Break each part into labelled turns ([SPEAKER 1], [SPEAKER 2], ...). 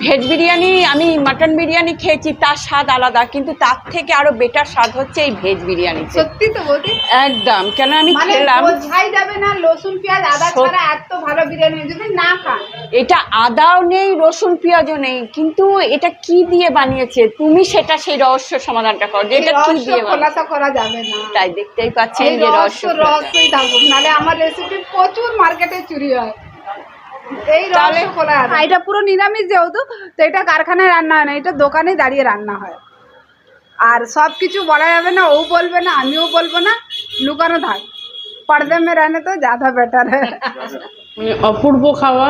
[SPEAKER 1] Veg biryani আমি mutton biryani খেয়েছি তার স্বাদ আলাদা কিন্তু তার থেকে আরও বেটার স্বাদ হচ্ছে এই ভেজ বিরিয়ানি
[SPEAKER 2] সত্যি তো বৌদি
[SPEAKER 1] একদম কেন আমি
[SPEAKER 2] মানে
[SPEAKER 1] খেলাম?
[SPEAKER 2] যাবে না রসুন পেঁয়াজ আদা ছাড়া এত ভালো বিরিয়ানি যদি না খান।
[SPEAKER 1] এটা আদাও নেই রসুন পেঁয়াজও নেই কিন্তু এটা কি দিয়ে বানিয়েছে? তুমি সেটা সেই রহস্য সমাধানটা করো যে এটা কি দিয়ে
[SPEAKER 2] খোলাসা করা যাবে না।
[SPEAKER 1] তাই দেখতেই পাচ্ছেন যে
[SPEAKER 2] রহস্য
[SPEAKER 1] রহস্য
[SPEAKER 2] রহস্যই থাকুক নাহলে আমার রেসিপি প্রচুর মার্কেটে চুরি হয়।
[SPEAKER 1] তাহলে-
[SPEAKER 2] যাবে। এটা পুরো নিরামিষ যেহেতু তো এটা কারখানায় রান্না হয় না এটা দোকানে দাঁড়িয়ে রান্না হয়। আর সব কিছু বলা যাবে না ও বলবে না আমিও বলব না লুকানো থাক। পর্দে মে রানে তো জ্যাদা বেটার। হ্যাঁ
[SPEAKER 3] মানে অপূর্ব খাওয়া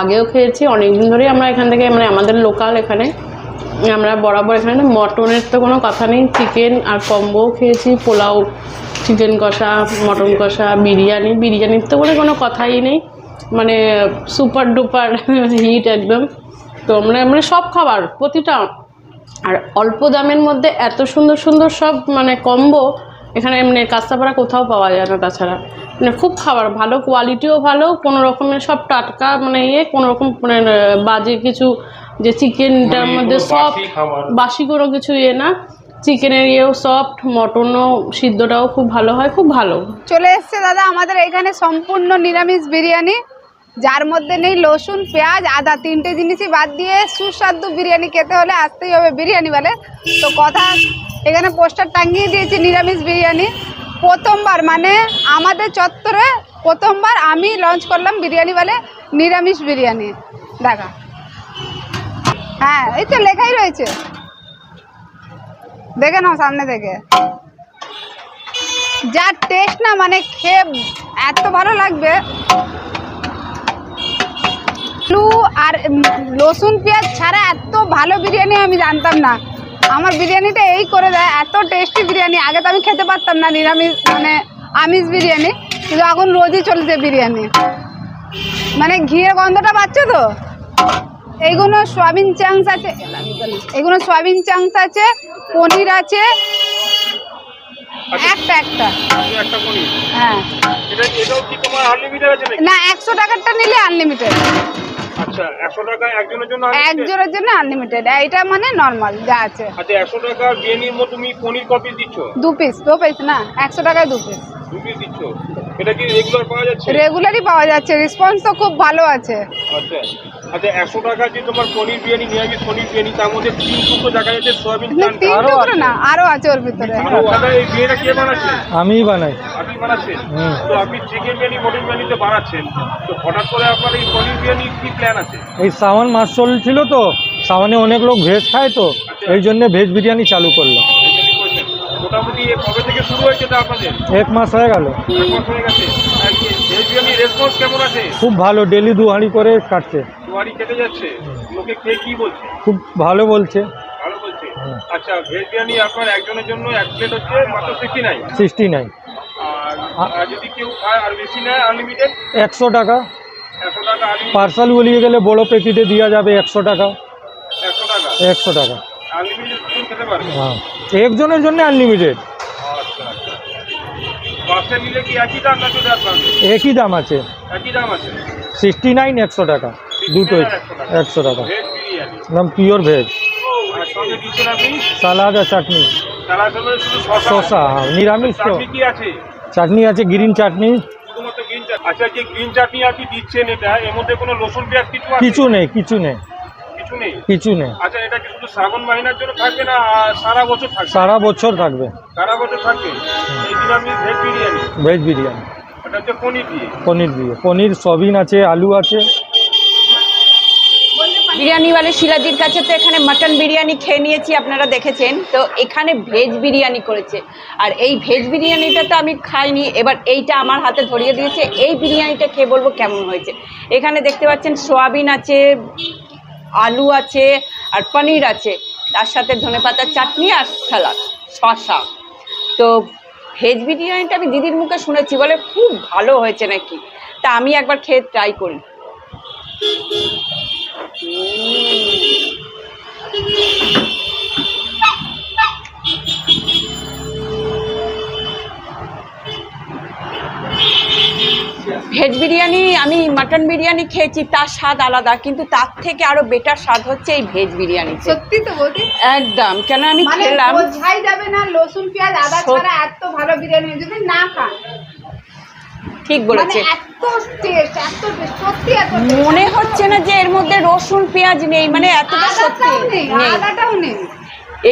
[SPEAKER 3] আগেও খেয়েছি অনেক দিন ধরেই আমরা এখান থেকে মানে আমাদের লোকাল এখানে আমরা বরাবর এখানে মটনের তো কোনো কথা নেই চিকেন আর কম্বো খেয়েছি পোলাও চিকেন কষা মটন কষা বিরিয়ানি বিরিয়ানির তো বলে কোনো কথাই নেই। মানে সুপার ডুপার হিট একদম। তো আমরা মানে সব খাবার প্রতিটা। আর অল্প দামের মধ্যে এত সুন্দর সুন্দর সব মানে কম্বো এখানে মানে কাস্তাপাড়া কোথাও পাওয়া যায় না তাছাড়া। মানে খুব খাবার ভালো কোয়ালিটিও ভালো কোনো রকমের সব টাটকা মানে ইয়ে কোনো রকম মানে বাজে কিছু যে চিকেনটার
[SPEAKER 4] মানে
[SPEAKER 3] মধ্যে সব
[SPEAKER 4] বাসি
[SPEAKER 3] কোনো কিছু ইয়ে না। চিকেনের ইয়েও সফট মটনও সিদ্ধটাও খুব ভালো হয়, খুব ভালো।
[SPEAKER 2] চলে এসছে দাদা আমাদের এখানে সম্পূর্ণ নিরামিষ বিরিয়ানি, যার মধ্যে নেই রসুন পেঁয়াজ, আদা, তিনটে জিনিসই বাদ দিয়ে সুস্বাদু বিরিয়ানি খেতে হলে আসতেই হবে বিরিয়ানি বলে। তো কথা, এখানে পোস্টার টাঙিয়ে দিয়েছি নিরামিষ বিরিয়ানি। প্রথমবার মানে আমাদের চত্বরে প্রথমবার আমি লঞ্চ করলাম বিরিয়ানি বলে নিরামিষ বিরিয়ানি। দেখা। হ্যাঁ এই তো লেখাই রয়েছে। দেখে নাও সামনে থেকে। যার টেস্ট না মানে খেয়ে এত ভালো লাগবে। আলু আর রসুন, পেঁয়াজ ছাড়া এত ভালো বিরিয়ানি আমি জানতাম না। আমার বিরিয়ানিটা এই করে দেয়, এত টেস্টি বিরিয়ানি। আগে তো আমি খেতে পারতাম না, নিরামিষ মানে আমিষ বিরিয়ানি, কিন্তু এখন রোজই চলছে বিরিয়ানি। মানে ঘিয়ের গন্ধটা পাচ্ছ তো? এইগুলো সয়াবিন চাংস আছে এগুলো সয়াবিন চাংস আছে পনির আছে একটা হ্যাঁ। না একশো টাকারটা নিলে আনলিমিটেড
[SPEAKER 4] আচ্ছা একজনের জন্য
[SPEAKER 2] আনলিমিটেড এটা মানে নর্মাল যা আছে।
[SPEAKER 4] আচ্ছা একশো টাকা বিরিয়ানির মধ্যে তুমি পনির কপিস দিচ্ছ?
[SPEAKER 2] দু পিস দু পিস না একশো টাকায় দু পিস
[SPEAKER 4] দু পিস দিচ্ছ। এটা কি রেগুলার পাওয়া যাচ্ছে?
[SPEAKER 2] রেগুলারই পাওয়া যাচ্ছে রেসপন্স তো খুব ভালো আছে।
[SPEAKER 4] আচ্ছা। আচ্ছা একশো টাকা যে তোমার পনির বিরিয়ানি নিরামিষ পনির বিরিয়ানি তার মধ্যে তিন টুকরো দেখা যাচ্ছে সয়াবিন
[SPEAKER 2] তিন টুকরো না আরও আছে ওর ভিতরে।
[SPEAKER 4] দাদা এই বিরিয়ানিটা কে বানাচ্ছে?
[SPEAKER 5] আমিই বানাই।
[SPEAKER 4] আপনি বানাচ্ছেন? তো আপনি চিকেন বিরিয়ানি মটন বিরিয়ানিতে বানাচ্ছেন। তো হঠাৎ করে আপনার এই পনির বিরিয়ানি কি প্ল্যান আছে?
[SPEAKER 5] এই সাওয়ান মাস চলছিল তো সাওয়ানে অনেক লোক ভেজ খায় তো এই জন্য ভেজ বিরিয়ানি চালু করলাম।
[SPEAKER 4] মোটামুটি কবে থেকে শুরু হয়েছে এটা আপনাদের?
[SPEAKER 5] এক মাস হয়ে গেল।
[SPEAKER 4] এক মাস হয়ে গেছে। আর কি ভেজ বিরিয়ানি রেসপন্স কেমন আছে?
[SPEAKER 5] খুব ভালো ডেলি দু হাঁড়ি করে কাটছে।
[SPEAKER 4] দুয়ারি কেটে যাচ্ছে? লোকে খেয়ে কি বলছে?
[SPEAKER 5] খুব ভালো বলছে।
[SPEAKER 4] ভালো বলছে? আচ্ছা ভেজ বিরিয়ানি আপনার একজনের জন্য এক প্লেট হচ্ছে মাত্র সিক্সটি নাইন
[SPEAKER 5] সিক্সটি নাইন
[SPEAKER 4] আর যদি কেউ খায় আর বেশি নেয় আনলিমিটেড
[SPEAKER 5] একশো টাকা।
[SPEAKER 4] একশো টাকা
[SPEAKER 5] পার্সেল বলিয়ে গেলে বড় প্যাকেটে দেওয়া যাবে একশো টাকা।
[SPEAKER 4] একশো টাকা?
[SPEAKER 5] একশো টাকা।
[SPEAKER 4] আনলিমিটেড খেতে পারবে?
[SPEAKER 5] হ্যাঁ। একজনের জন্য আনলিমিটেড
[SPEAKER 4] আচ্ছা আচ্ছা। কি দাম
[SPEAKER 5] আছে।
[SPEAKER 4] একই দাম আছে?
[SPEAKER 5] সিক্সটি নাইন একশো টাকা। দুটোই একশো টাকা। একদম পিওর ভেজ। সালাদ আর চাটনি।
[SPEAKER 4] শসা
[SPEAKER 5] হ্যাঁ, নিরামিষ তো।
[SPEAKER 4] চাটনি আছে
[SPEAKER 5] গ্রিন চাটনি।
[SPEAKER 4] আচ্ছা যে গ্রিন চাটনি আপনি দিচ্ছেন এটা এর মধ্যে কোনো রসুন পেঁয়াজ কিছু
[SPEAKER 5] কিছু নেই কিছু নেই।
[SPEAKER 4] কিছু নেই? আচ্ছা এটা কি শুধু শ্রাবণ মাহিনার জন্য থাকবে না সারা বছর থাকবে?
[SPEAKER 5] সারা বছর থাকবে।
[SPEAKER 4] সারা বছর থাকবে? ভেজ বিরিয়ানি?
[SPEAKER 5] ভেজ বিরিয়ানি।
[SPEAKER 4] এটা হচ্ছে পনির দিয়ে?
[SPEAKER 5] পনির দিয়ে। পনির সবিন আছে আলু আছে।
[SPEAKER 1] বিরিয়ানিওয়ালে শিলাজির কাছে তো এখানে মাটন বিরিয়ানি খেয়ে নিয়েছি, আপনারা দেখেছেন। তো এখানে ভেজ বিরিয়ানি করেছে। আর এই ভেজ বিরিয়ানিটা তো আমি খাইনি, এবার এইটা আমার হাতে ধরিয়ে দিয়েছে। এই বিরিয়ানিটা খেয়ে বলব কেমন হয়েছে। এখানে দেখতে পাচ্ছেন সোয়াবিন আছে, আলু আছে, আর পনির আছে। তার সাথে ধনেপাতার চাটনি আর সালাদ শসা। তো ভেজ বিরিয়ানিটা আমি দিদির মুখে শুনেছি, বলে খুব ভালো হয়েছে নাকি। তা আমি একবার খেয়ে ট্রাই করি। ভেজ বিরিয়ানি আমি মাটন বিরিয়ানি খেয়েছি তার স্বাদ আলাদা কিন্তু তার থেকে আরও বেটার স্বাদ হচ্ছে এই ভেজ বিরিয়ানিতে
[SPEAKER 2] সত্যি তো বৌদি
[SPEAKER 1] একদম কেন আমি
[SPEAKER 2] মানে
[SPEAKER 1] খেলাম?
[SPEAKER 2] বোঝাই যাবে না রসুন পেঁয়াজ আদা ছাড়া এত ভালো বিরিয়ানি যদি না খান।
[SPEAKER 1] ঠিক
[SPEAKER 2] মানে
[SPEAKER 1] বলেছে
[SPEAKER 2] এত টেস্ট এত সত্যি এত
[SPEAKER 1] মনে হচ্ছে না যে এর মধ্যে রসুন পেঁয়াজ নেই মানে এতটা সত্যি।
[SPEAKER 2] আদাটাও নেই
[SPEAKER 1] নেই।
[SPEAKER 2] আদাটাও নেই।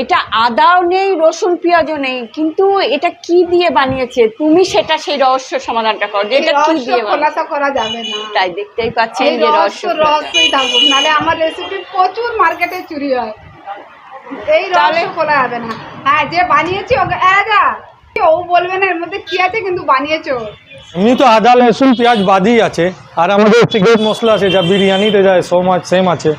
[SPEAKER 1] এটা আদাও নেই রসুন পেঁয়াজও নেই কিন্তু এটা কি দিয়ে বানিয়েছে? তুমি সেটা সেই রহস্য সমাধানটা করো যে এটা কি দিয়ে
[SPEAKER 2] খোলাসা করা যাবে না।
[SPEAKER 1] তাই দেখতেই পাচ্ছেন যে
[SPEAKER 2] রহস্য
[SPEAKER 1] রহস্য
[SPEAKER 2] রহস্যই থাকুক নাহলে আমার রেসিপি প্রচুর মার্কেটে চুরি হয়। এই রহস্য খোলা যাবে না। হ্যাঁ যে বানিয়েছি ওকে এগা ও বলবে না এর মধ্যে কি আছে কিন্তু বানিয়েছো
[SPEAKER 5] এমনি তো আদা, রসুন, পেঁয়াজ বাদই আছে। আর আমাদের সিক্রেট মশলা আছে, যা বিরিয়ানিতে যায় সো মাছ সেম আছে।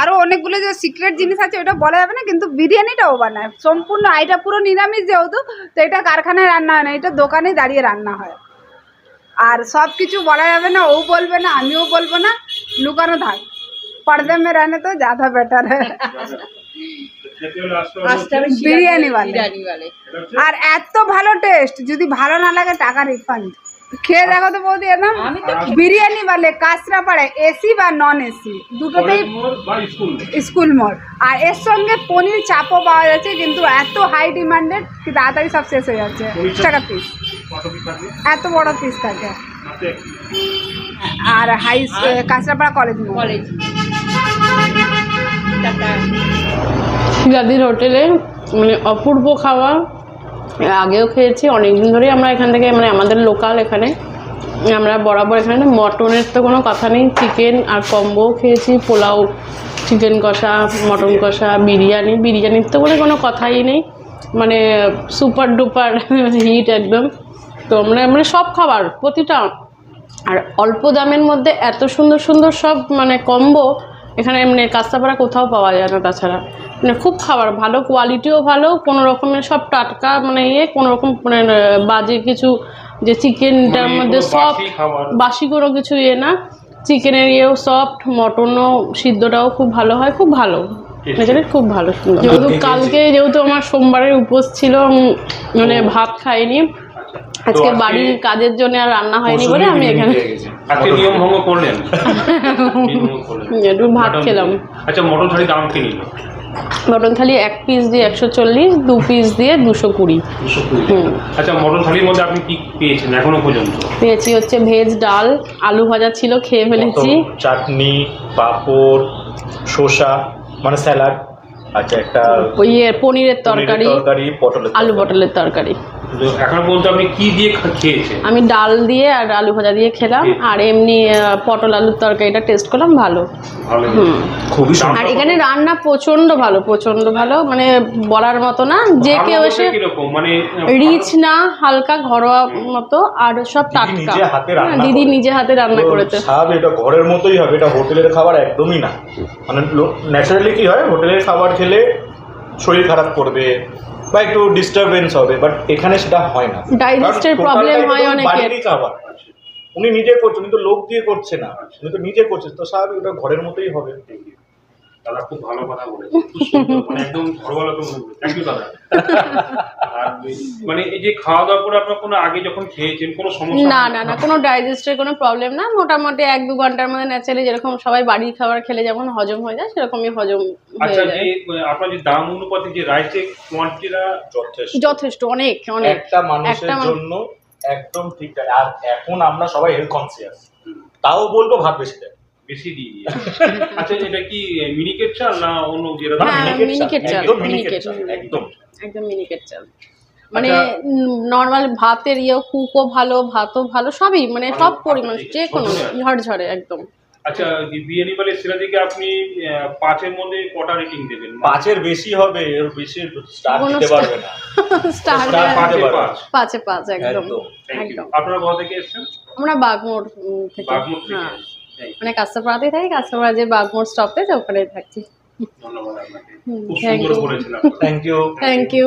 [SPEAKER 2] আরও অনেকগুলো যে সিক্রেট জিনিস আছে, ওটা বলা যাবে না, কিন্তু বিরিয়ানিটাও বানায়। সম্পূর্ণ পুরো নিরামিষ যেহেতু, তো এটা কারখানায় রান্না হয় না, এটা দাঁড়িয়ে রান্না হয়। আর বলা যাবে না, ও বলবে না, আমিও বলব না, লুকানো থাক। পর্দে মে রানে তো জ্যাদা বেটার। বিরিয়ানি আর এত ভালো টেস্ট যদি ভালো না লাগে টাকা রিফান্ড খেয়ে দেখো তো বৌদি একদম। বিরিয়ানি বালে কাঁচরা পাড়ে এসি বা নন এসি দুটোতেই স্কুল মোড় আর এর সঙ্গে পনির চাপও পাওয়া যাচ্ছে কিন্তু এত হাই ডিমান্ডেড কি তাড়াতাড়ি সব শেষ হয়ে যাচ্ছে। টাকা পিস এত বড় পিস থাকে। আর হাই কাঁচরাপাড়া কলেজ
[SPEAKER 1] কলেজ
[SPEAKER 3] শিলাদির হোটেলে মানে অপূর্ব খাওয়া, আগেও খেয়েছি অনেক দিন ধরেই আমরা এখান থেকে মানে আমাদের লোকাল এখানে, আমরা বরাবর এখানে মটনের তো কোনো কথা নেই, চিকেন আর কম্বো খেয়েছি, পোলাও, চিকেন কষা, মটন কষা, বিরিয়ানি, বিরিয়ানির তো বলে কোনো কথাই নেই মানে সুপার ডুপার হিট একদম, তো আমরা মানে সব খাবার, প্রতিটা, আর অল্প দামের মধ্যে এত সুন্দর সুন্দর সব মানে কম্বো, এখানে মানে কাস্তাপাড়া কোথাও পাওয়া যায় না তাছাড়া মানে খুব খাবার ভালো কোয়ালিটিও ভালো কোনো রকমের সব টাটকা মানে ইয়ে কোনো রকম মানে বাজে কিছু যে চিকেনটার মধ্যে সফট
[SPEAKER 4] বাসি
[SPEAKER 3] কোনো কিছু ইয়ে না। চিকেনের ইয়েও সফট মটনও সিদ্ধটাও খুব ভালো হয় খুব ভালো। এখানে খুব ভালো যেহেতু কালকে যেহেতু আমার সোমবারের উপোস ছিল মানে ভাত খাইনি। আজকে বাড়ির কাজের জন্য আর রান্না হয়নি বলে আমি এখানে
[SPEAKER 4] আজকে নিয়ম ভঙ্গ করলেন। নিয়ম ভঙ্গ করলেন।
[SPEAKER 3] একটু ভাত খেলাম।
[SPEAKER 4] আচ্ছা মটন থালি দাম কি নিল।
[SPEAKER 3] মটন থালি এক পিস দিয়ে একশো চল্লিশ দু পিস দিয়ে দুশো কুড়ি।
[SPEAKER 4] আচ্ছা মটন থালির মধ্যে আপনি কি পেয়েছেন এখনও পর্যন্ত?
[SPEAKER 3] পেয়েছি হচ্ছে ভেজ ডাল আলু ভাজা ছিল খেয়ে ফেলেছি।
[SPEAKER 6] চাটনি পাঁপড় শসা মানে স্যালাড আচ্ছা একটা
[SPEAKER 3] ওই ইয়ে পনিরের তরকারি
[SPEAKER 6] তরকারি পটলের
[SPEAKER 3] আলু পটলের তরকারি।
[SPEAKER 4] এখনও পর্যন্ত আপনি কি দিয়ে খেয়েছেন?
[SPEAKER 3] আমি ডাল দিয়ে আর আলু ভাজা দিয়ে খেলাম আর এমনি পটল আলুর তরকারিটা টেস্ট করলাম ভালো।
[SPEAKER 6] খুবই
[SPEAKER 3] আর এখানে রান্না প্রচণ্ড ভালো প্রচণ্ড ভালো মানে বলার মতো না যে কেউ এসে
[SPEAKER 4] মানে
[SPEAKER 3] রিচ না হালকা ঘরোয়া মতো আর সব
[SPEAKER 6] দিদি
[SPEAKER 3] টাটকা।
[SPEAKER 6] নিজে হাতে রান্না
[SPEAKER 3] হ্যাঁ, দিদি। নিজে হাতে রান্না করেছে।
[SPEAKER 6] স্বাদ এটা ঘরের মতোই হবে এটা হোটেলের খাবার একদমই না। মানে ন্যাচারালি কি হয় হোটেলের খাবার খেলে শরীর খারাপ করবে বা একটু ডিস্টারবেন্স হবে বাট এখানে সেটা হয় না।
[SPEAKER 3] ডাইজেস্টের
[SPEAKER 6] total
[SPEAKER 3] হয় অনেকের।
[SPEAKER 6] খাবার। উনি নিজে করছেন কিন্তু তো লোক দিয়ে করছে না। উনি তো নিজে করছে তো স্বাভাবিক ওটা ঘরের মতোই হবে।
[SPEAKER 4] দাদা খুব ভালো কথা বলেছে খুব সুন্দর, মানে একদম ঘরোয়া লোকের মতো থ্যাংক ইউ দাদা। আর মানে এই যে খাওয়া দাওয়ার পরে আপনার কোনো আগে যখন খেয়েছেন কোনো সমস্যা
[SPEAKER 3] না না না কোনো ডাইজেস্টের কোনো প্রবলেম না। মোটামুটি এক দু ঘণ্টার মধ্যে ন্যাচারালি যেরকম সবাই বাড়ির খাবার খেলে যেমন হজম হয়ে যায় সেরকমই হজম
[SPEAKER 4] আচ্ছা যে আপনার যে দাম অনুপাতে যে রাইসের কোয়ান্টিটিটা
[SPEAKER 6] যথেষ্ট।
[SPEAKER 3] যথেষ্ট অনেক অনেক।
[SPEAKER 6] একটা মানুষের
[SPEAKER 3] মানুষ-
[SPEAKER 6] জন্য একদম ঠিক আছে আর এখন আমরা সবাই হেলথ কনসিয়াস তাও বলব ভাত বেশি দেয়
[SPEAKER 4] বেশি দিয়ে আচ্ছা এটা কি মিনিকেট চাল না অন্য যেটা
[SPEAKER 6] না,
[SPEAKER 3] হ্যাঁ,
[SPEAKER 6] miniket চাল, একদম চাল, একদম।
[SPEAKER 3] একদম। মিনিকেট চাল। মানে
[SPEAKER 4] আচ্ছা।
[SPEAKER 3] নর্মাল ভাতের ইয়েও কুকও ভালো ভাতও ভালো সবই মানে সব পরিমাণ যে কোনো
[SPEAKER 4] ঝরঝরে।
[SPEAKER 3] একদম।
[SPEAKER 4] আচ্ছা বিরিয়ানি বলে সেটা থেকে আপনি পাঁচের মধ্যে কটা রেটিং দেবেন?
[SPEAKER 6] পাঁচের বেশি হবে এর বেশি স্টার দিতে পারবে না।
[SPEAKER 3] স্টার
[SPEAKER 4] পাঁচে পাঁচ।
[SPEAKER 3] পাঁচে পাঁচ একদম।
[SPEAKER 6] একদম।
[SPEAKER 3] একদম।
[SPEAKER 4] আপনারা কোথা থেকে এসেছেন?
[SPEAKER 3] আমরা বাগমোড় থেকে।
[SPEAKER 4] বাগমুখ থেকে
[SPEAKER 3] হ্যাঁ. মানে কাস্তাপাড়াতেই থাকি কাস্তাপাড়া যে বাগমোড় স্টপেজ ওখানেই থাকছি।
[SPEAKER 4] ধন্যবাদ আপনাকে।
[SPEAKER 3] হুম,
[SPEAKER 4] খুব সুন্দর
[SPEAKER 3] you.
[SPEAKER 4] করেছিলেন
[SPEAKER 6] থ্যাংক ইউ
[SPEAKER 3] থ্যাংক ইউ